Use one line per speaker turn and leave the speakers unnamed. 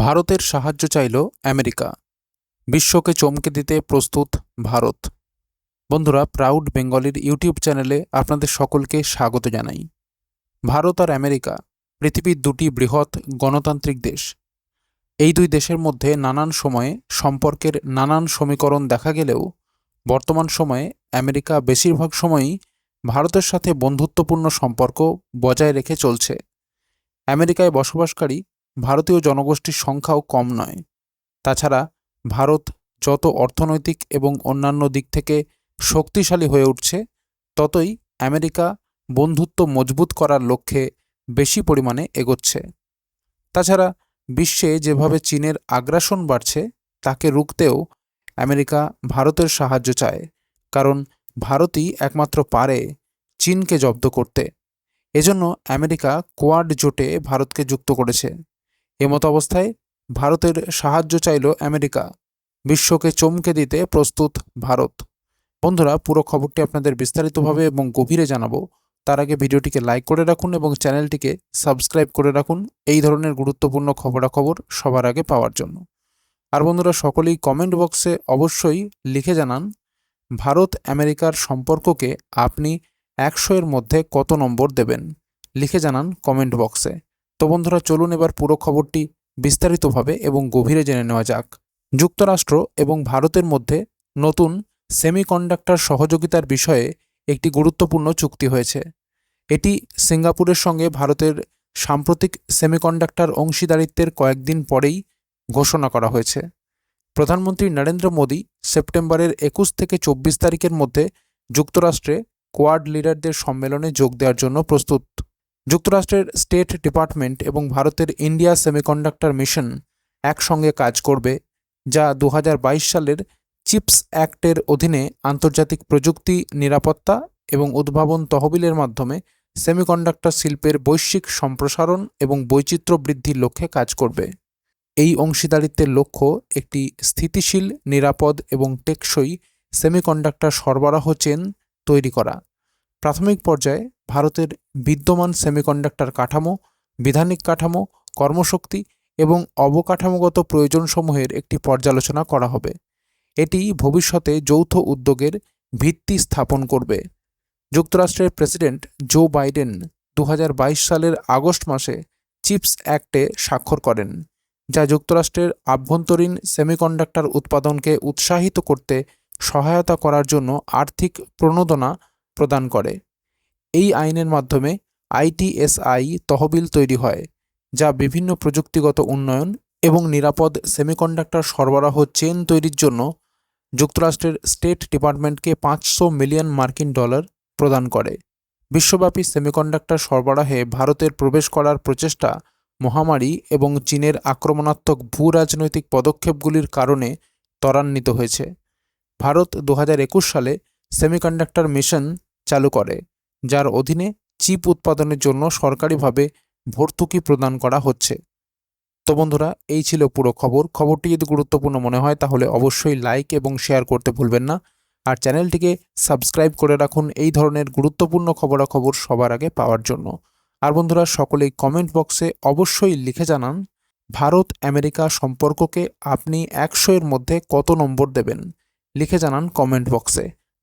ভারতের সাহায্য চাইল আমেরিকা। বিশ্বকে চমকে দিতে প্রস্তুত ভারত। বন্ধুরা প্রাউড বেঙ্গলির ইউটিউব চ্যানেলে আপনাদের সকলকে স্বাগত জানাই। ভারত আর আমেরিকা, পৃথিবীর দুটি বৃহৎ গণতান্ত্রিক দেশ। এই দুই দেশের মধ্যে নানান সময়ে সম্পর্কের নানান সমীকরণ দেখা গেলেও বর্তমান সময়ে আমেরিকা বেশিরভাগ সময়ই ভারতের সাথে বন্ধুত্বপূর্ণ সম্পর্ক বজায় রেখে চলছে। আমেরিকায় বসবাসকারী ভারতীয় জনগোষ্ঠীর সংখ্যাও কম নয়। তাছাড়া ভারত যত অর্থনৈতিক এবং অন্যান্য দিক থেকে শক্তিশালী হয়ে উঠছে, ততই আমেরিকা বন্ধুত্ব মজবুত করার লক্ষ্যে বেশি পরিমাণে এগোচ্ছে। তাছাড়া বিশ্বে যেভাবে চীনের আগ্রাসন বাড়ছে, তাকে রুখতেও আমেরিকা ভারতের সাহায্য চায়, কারণ ভারতই একমাত্র পারে চীনকে জব্দ করতে। এজন্য আমেরিকা কোয়াড জোটে ভারতকে যুক্ত করেছে। এমতো অবস্থায় ভারতের সাহায্য চাইল আমেরিকা। বিশ্বকে চমকে দিতে প্রস্তুত ভারত। বন্ধুরা, পুরো খবরটি আপনাদের বিস্তারিতভাবে এবং গভীরে জানাব। তার আগে ভিডিওটিকে লাইক করে রাখুন এবং চ্যানেলটিকে সাবস্ক্রাইব করে রাখুন এই ধরনের গুরুত্বপূর্ণ খবরাখবর সবার আগে পাওয়ার জন্য। আর বন্ধুরা, সকলেই কমেন্ট বক্সে অবশ্যই লিখে জানান, ভারত আমেরিকার সম্পর্ককে আপনি একশো এর মধ্যে কত নম্বর দেবেন? লিখে জানান কমেন্ট বক্সে তো বন্ধুরা, চলুন এবার পুরো খবরটি বিস্তারিতভাবে এবং গভীরে জেনে নেওয়া যাক। যুক্তরাষ্ট্র এবং ভারতের মধ্যে নতুন সেমিকন্ডাক্টর সহযোগিতার বিষয়ে একটি গুরুত্বপূর্ণ চুক্তি হয়েছে। এটি সিঙ্গাপুরের সঙ্গে ভারতের সাম্প্রতিক সেমিকন্ডাক্টর অংশীদারিত্বের কয়েকদিন পরেই ঘোষণা করা হয়েছে। প্রধানমন্ত্রী নরেন্দ্র মোদী সেপ্টেম্বরের একুশ থেকে চব্বিশ তারিখের মধ্যে যুক্তরাষ্ট্রে কোয়াড লিডারদের সম্মেলনে যোগ দেওয়ার জন্য প্রস্তুত। যুক্তরাষ্ট্রের স্টেট ডিপার্টমেন্ট এবং ভারতের ইন্ডিয়া সেমিকন্ডাক্টর মিশন একসঙ্গে কাজ করবে, যা দু হাজার বাইশ সালের চিপস অ্যাক্টের অধীনে আন্তর্জাতিক প্রযুক্তি, নিরাপত্তা এবং উদ্ভাবন তহবিলের মাধ্যমে সেমিকন্ডাক্টর শিল্পের বৈশ্বিক সম্প্রসারণ এবং বৈচিত্র্য বৃদ্ধির লক্ষ্যে কাজ করবে। এই অংশীদারিত্বের লক্ষ্য একটি স্থিতিশীল, নিরাপদ এবং টেকসই সেমিকন্ডাক্টর সরবরাহ চেন তৈরি করা। প্রাথমিক পর্যায়ে ভারতের বিদ্যমান সেমিকন্ডাক্টর কাঠামো, বিধানিক কাঠামো, কর্মশক্তি এবং অবকাঠামোগত প্রয়োজনসমূহের একটি পর্যালোচনা করা হবে। এটি ভবিষ্যতে যৌথ উদ্যোগের ভিত্তি স্থাপন করবে। যুক্তরাষ্ট্রের প্রেসিডেন্ট জো বাইডেন দু হাজার বাইশ সালের আগস্ট মাসে চিপস অ্যাক্টে স্বাক্ষর করেন, যা যুক্তরাষ্ট্রের আভ্যন্তরীণ সেমিকন্ডাক্টর উৎপাদনকে উৎসাহিত করতে সহায়তা করার জন্য আর্থিক প্রণোদনা প্রদান করে। এই আইনের মাধ্যমে আইটিএসআই তহবিল তৈরি হয়, যা বিভিন্ন প্রযুক্তিগত উন্নয়ন এবং নিরাপদ সেমিকন্ডাক্টর সরবরাহ চেন তৈরির জন্য যুক্তরাষ্ট্রের স্টেট ডিপার্টমেন্টকে পাঁচশো মিলিয়ন মার্কিন ডলার প্রদান করে। বিশ্বব্যাপী সেমিকন্ডাক্টর সরবরাহে ভারতের প্রবেশ করার প্রচেষ্টা, মহামারী এবং চীনের আক্রমণাত্মক ভূ রাজনৈতিক পদক্ষেপগুলির কারণে ত্বরান্বিত হয়েছে। ভারত দু হাজার একুশ সালে সেমিকন্ডাক্টর মিশন চালু করে, যার অধীনে চিপ উৎপাদনের জন্য সরকারিভাবে ভর্তুকি প্রদান করা হচ্ছে। তো বন্ধুরা, এই ছিল পুরো খবর। খবরটি যদি গুরুত্বপূর্ণ মনে হয়, তাহলে অবশ্যই লাইক এবং শেয়ার করতে ভুলবেন না। আর চ্যানেলটিকে সাবস্ক্রাইব করে রাখুন এই ধরনের গুরুত্বপূর্ণ খবরাখবর সবার আগে পাওয়ার জন্য। আর বন্ধুরা, সকলেই কমেন্ট বক্সে অবশ্যই লিখে জানান, ভারত আমেরিকা সম্পর্ককে আপনি একশো এর মধ্যে কত নম্বর দেবেন? লিখে জানান কমেন্ট বক্সে